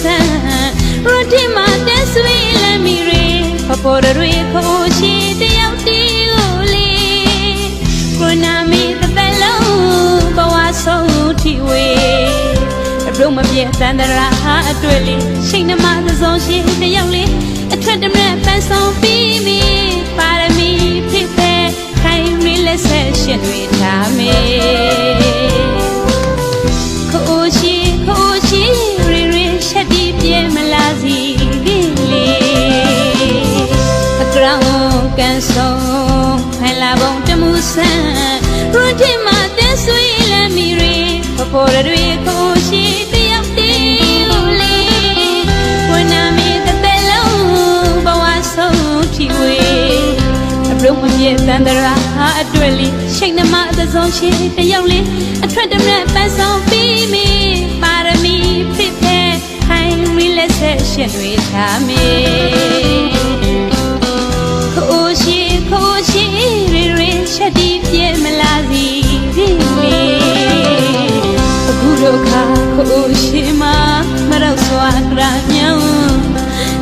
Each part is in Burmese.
ဆန်ရတိမတဲ့ဆွေလမ်းမီရေပပေါ်ရွေခိုးရှိတယောက်တီကိုလေကိုနာမီတသက်လုံးဘဝဆုံးထီဝေအပြုံးမပြဲတန်တရာအတွေ့လေးရှိန်နှမသုံးရှိတယောက်လေးအထွက်တမဲ့ပန်းဆောင်ပြီး ဆုံးဖန်လာပုံတမှုဆန်းရူတီမှာတဲဆွေးလမ်းမီရီဖပေါ်တွေခိုးရှိတယောက်တည်းကိုလေဝနာမီတစ်သက်လုံးဘဝဆုံးထီဝေးအပြုံးမပြည့်တန်တရာအတွက်လေးရှိန်နှမသစုံရှိတယောက်လေးအထွက်တမဲ့ပန်းဆောင်ပြီးမိပါရမီဖြစ်တဲ့ဟိုင်းရီလက်ဆက်ရှင်တွေထားမေ ခါခိုးရှိမမရောက်စွာကရညောင်း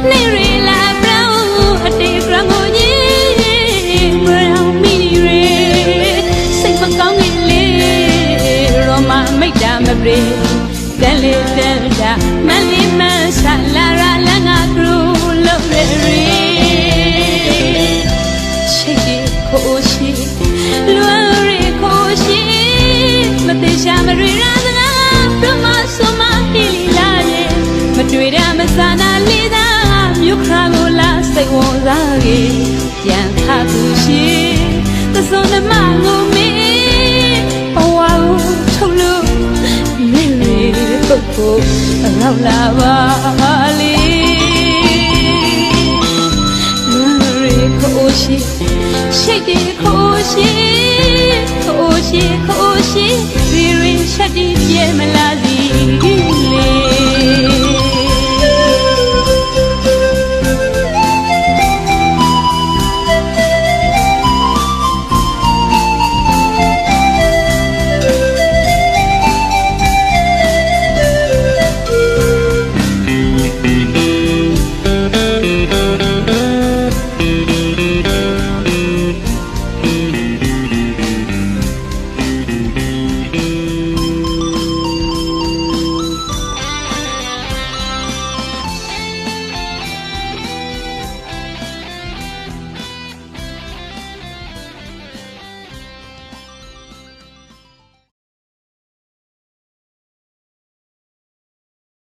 နေရီလာပြောင်းအတေကရငိုကြီး brown me re စိတ်မကောင်းငင်လေးရောမမိတ်တာမပြေတန်လေးတန်တာမလေးမဆလာရာလငါကရူလို့ရရီရှိဒီခိုးရှိလွယ်ရီခိုးရှိမတေရှာမရီရာ တ်ဝင်စားကြီးပြန်ခါသူရှိသစုံနှမကိုမေးဘဝကိုထုတ်လို့မေရီပုတ်ဖို့ရောက်လာပါလေလွန်ရီခိုးရှိရှိတ်ဒီခိုး